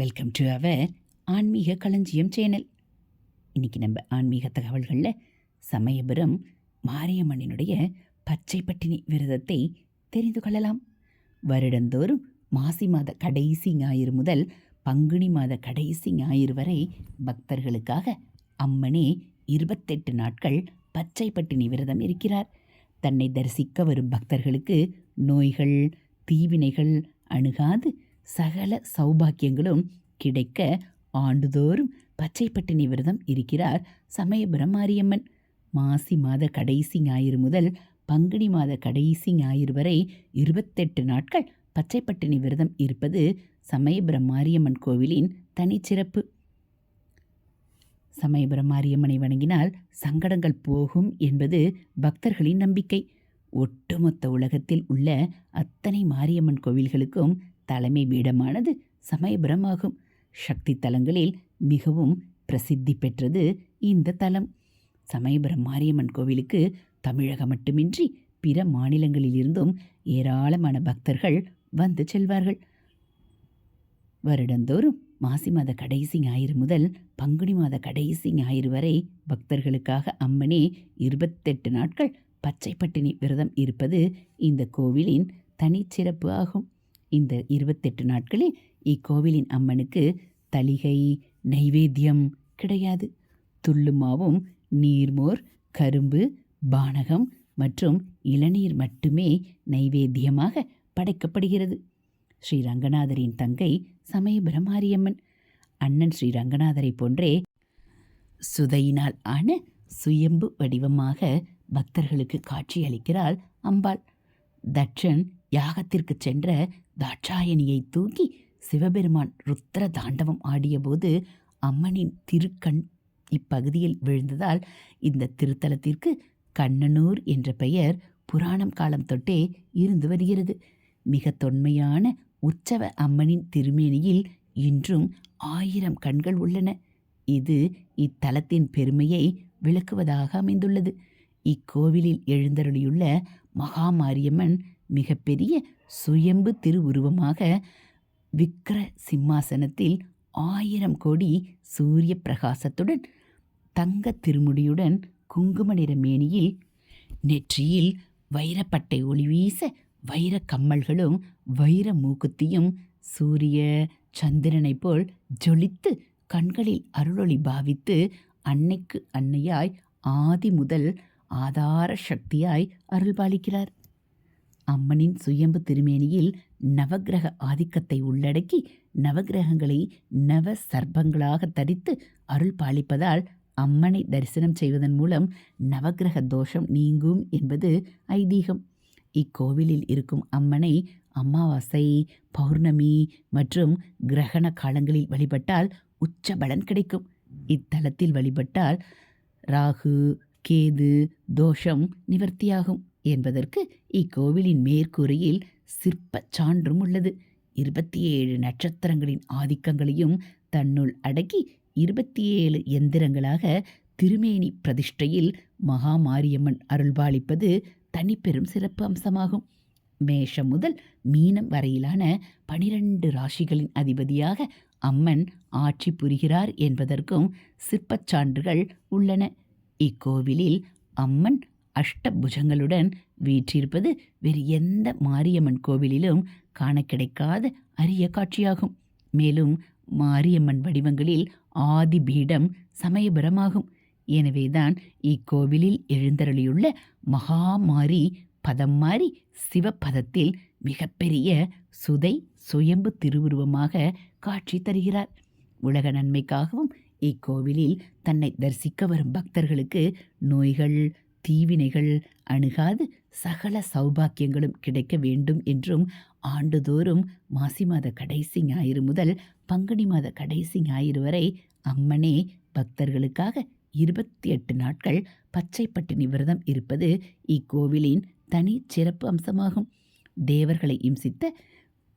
Welcome to our ஆன்மீக களஞ்சியம் channel இன்னைக்கு நம்ம ஆன்மீக தகவல்களில் சமயபுரம் மாரியம்மனினுடைய பச்சை பட்டினி விரதத்தை தெரிந்து கொள்ளலாம். வருடந்தோறும் மாசி மாத கடைசி ஞாயிறு முதல் பங்குனி மாத கடைசி ஞாயிறு வரை பக்தர்களுக்காக அம்மனே இருபத்தெட்டு நாட்கள் பச்சை பட்டினி விரதம் இருக்கிறார். தன்னை தரிசிக்க வரும் பக்தர்களுக்கு நோய்கள் தீவினைகள் அணுகாது சகல சௌபாக்கியங்களும் கிடைக்க ஆண்டுதோறும் பச்சைப்பட்டினி விரதம் இருக்கிறார் சமயபுரம் மாரியம்மன் மாசி மாத கடைசி ஞாயிறு முதல் பங்குனி மாத கடைசி ஞாயிறு வரை இருபத்தெட்டு நாட்கள் பச்சைப்பட்டினி விரதம் இருப்பது சமயபுரம் மாரியம்மன் கோவிலின் தனிச்சிறப்பு. சமயபுரம் மாரியம்மனை வணங்கினால் சங்கடங்கள் போகும் என்பது பக்தர்களின் நம்பிக்கை. ஒட்டுமொத்த உலகத்தில் உள்ள அத்தனை மாரியம்மன் கோவில்களுக்கும் தலைமை பீடமானது சமயபுரம் ஆகும் சக்தி தலங்களில் மிகவும் பிரசித்தி பெற்றது இந்த தலம். சமயபுரம் மாரியம்மன் கோவிலுக்கு தமிழகம் மட்டுமின்றி பிற மாநிலங்களிலிருந்தும் ஏராளமான பக்தர்கள் வந்து செல்வார்கள். வருடந்தோறும் மாசி மாத கடைசி ஞாயிறு முதல் பங்குனி மாத கடைசி ஞாயிறு வரை பக்தர்களுக்காக அம்மனே இருபத்தெட்டு நாட்கள் பச்சை பட்டினி விரதம் இருப்பது இந்த கோவிலின் தனிச்சிறப்பு ஆகும். இந்த இருபத்தெட்டு நாட்களில் இக்கோவிலின் அம்மனுக்கு தளிகை நைவேத்தியம் கிடையாது. துள்ளுமாவும் நீர்மோர் கரும்பு பானகம் மற்றும் இளநீர் மட்டுமே நைவேத்தியமாக படைக்கப்படுகிறது. ஸ்ரீ ரங்கநாதரின் தங்கை சமயபுரம் மாரியம்மன் அண்ணன் ஸ்ரீ ரங்கநாதரை போன்றே சுதையினால் ஆன சுயம்பு வடிவமாக பக்தர்களுக்கு காட்சியளிக்கிறாள் அம்பாள். தட்சன் யாகத்திற்கு சென்ற தாட்சாயணியை தூக்கி சிவபெருமான் ருத்ர தாண்டவம் ஆடியபோது அம்மனின் திருக்கண் இப்பகுதியில் விழுந்ததால் இந்த திருத்தலத்திற்கு கண்ணனூர் என்ற பெயர் புராணம் காலம் தொட்டே இருந்து வருகிறது. மிக தொன்மையான உற்சவ அம்மனின் திருமேனியில் இன்றும் ஆயிரம் கண்கள் உள்ளன. இது இத்தலத்தின் பெருமையை விளக்குவதாக அமைந்துள்ளது. இக்கோவிலில் எழுந்தருளியுள்ள மகாமாரியம்மன் மிகப்பெரிய சுயம்பு திருவுருவமாக விக்கிர சிம்மாசனத்தில் ஆயிரம் கோடி சூரிய பிரகாசத்துடன் தங்க திருமுடியுடன் குங்கும நிற மேனியில் நெற்றியில் வைரப்பட்டை ஒளி வீச வைர கம்மல்களும் வைர மூக்குத்தியும் சூரிய சந்திரனைப் போல் ஜொலித்து கண்களில் அருளொளி பாவித்து அன்னைக்கு அன்னையாய் ஆதி முதல் ஆதார சக்தியாய் அருள்பாலிக்கிறார். அம்மனின் சுயம்பு திருமேனியில் நவக்கிரக ஆதிக்கத்தை உள்ளடக்கி நவக்கிரகங்களை நவ சர்ப்பங்களாக தரித்து அருள் பாலிப்பதால் அம்மனை தரிசனம் செய்வதன் மூலம் நவக்கிரக தோஷம் நீங்கும் என்பது ஐதீகம். இக்கோவிலில் இருக்கும் அம்மனை அமாவாசை பௌர்ணமி மற்றும் கிரகண காலங்களில் வழிபட்டால் உச்ச பலன் கிடைக்கும். இத்தலத்தில் வழிபட்டால் ராகு கேது தோஷம் நிவர்த்தியாகும். என்பதற்கு இக்கோவிலின் மேற்கூரையில் சிற்ப சான்றும் உள்ளது. இருபத்தி ஏழு நட்சத்திரங்களின் ஆதிக்கங்களையும் தன்னுள் அடக்கி இருபத்தி ஏழு எந்திரங்களாக திருமேனி பிரதிஷ்டையில் மகாமாரியம்மன் அருள்பாலிப்பது தனிப்பெரும் சிறப்பு அம்சமாகும். மேஷம் முதல் மீனம் வரையிலான பனிரெண்டு ராசிகளின் அதிபதியாக அம்மன் ஆட்சி புரிகிறார் என்பதற்கும் சிற்பச் சான்றுகள் உள்ளன. இக்கோவிலில் அம்மன் அஷ்டபுஜங்களுடன் வீற்றிருப்பது வேறு எந்த மாரியம்மன் கோவிலிலும் காண கிடைக்காத அரிய காட்சியாகும். மேலும் மாரியம்மன் வடிவங்களில் ஆதி பீடம் சமயபுரமாகும். எனவேதான் இக்கோவிலில் எழுந்தருளியுள்ள மகாமாரி பதம் மாறி சிவபதத்தில் மிகப்பெரிய சுதை சுயம்பு திருவுருவமாக காட்சி தருகிறார். உலக நன்மைக்காகவும் இக்கோவிலில் தன்னை தரிசிக்க வரும் பக்தர்களுக்கு நோய்கள் தீவினைகள் அணுகாது சகல சௌபாக்கியங்களும் கிடைக்க வேண்டும் என்றும் ஆண்டுதோறும் மாசி மாத கடைசி ஞாயிறு முதல் பங்குனி மாத கடைசி ஞாயிறு வரை அம்மனே பக்தர்களுக்காக இருபத்தி எட்டு நாட்கள் பச்சை பட்டினி விரதம் இருப்பது இக்கோவிலின் தனி சிறப்பு அம்சமாகும். தேவர்களை இம்சித்த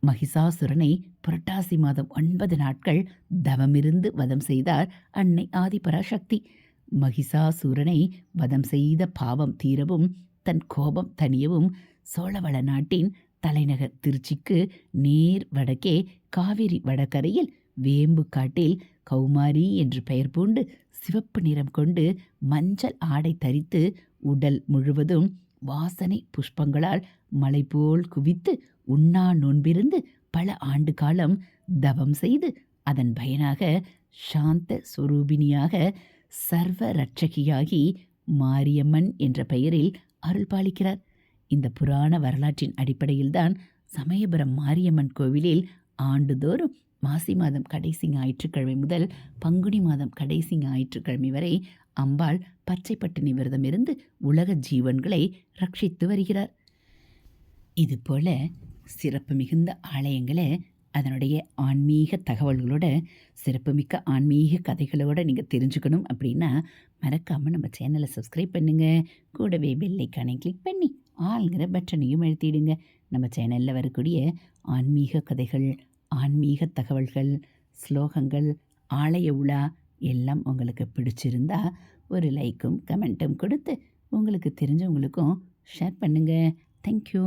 மகிஷாசுரனை புரட்டாசி மாதம் ஒன்பது நாட்கள் தவமிருந்து வதம் செய்தார் அன்னை ஆதிபராசக்தி. மகிஷாசூரனை வதம் செய்த பாவம் தீரவும் தன் கோபம் தணியவும் சோழவள நாட்டின் தலைநகர் திருச்சிக்கு நேர் வடக்கே காவிரி வடகரையில் வேம்பு காட்டில் கௌமாரி என்று பெயர் பூண்டு சிவப்பு நிறம் கொண்டு மஞ்சள் ஆடை தரித்து உடல் முழுவதும் வாசனை புஷ்பங்களால் மலை போல் குவித்து உண்ணா நோன்பிருந்து பல ஆண்டு காலம் தவம் செய்து அதன் பயனாக சாந்த சுரூபினியாக சர்வ ரட்சகியாகி மாரியம்மன் என்ற பெயரில் அருள் பாலிக்கிறார் இந்த புராண வரலாற்றின் அடிப்படையில்தான் சமயபுரம் மாரியம்மன் கோவிலில் ஆண்டுதோறும் மாசி மாதம் கடைசி ஞாயிற்றுக்கிழமை முதல் பங்குனி மாதம் கடைசி ஞாயிற்றுக்கிழமை வரை அம்பாள் பச்சை பட்டினி உலக ஜீவன்களை ரட்சித்து வருகிறார். இதுபோல சிறப்பு மிகுந்த ஆலயங்களை அதனுடைய ஆன்மீக தகவல்களோட சிறப்புமிக்க ஆன்மீக கதைகளோட நீங்கள் தெரிஞ்சுக்கணும் அப்படின்னா மறக்காமல் நம்ம சேனலை சப்ஸ்கிரைப் பண்ணுங்கள் கூடவே பெல்லைக்கானை கிளிக் பண்ணி ஆளுங்கிற பட்டனையும் எழுத்திடுங்க நம்ம சேனலில் வரக்கூடிய ஆன்மீக கதைகள் ஆன்மீக தகவல்கள் ஸ்லோகங்கள் ஆலய உலா எல்லாம் உங்களுக்கு பிடிச்சிருந்தா ஒரு லைக்கும் கமெண்ட்டும் கொடுத்து உங்களுக்கு தெரிஞ்சவங்களுக்கும் ஷேர் பண்ணுங்கள் தேங்க்யூ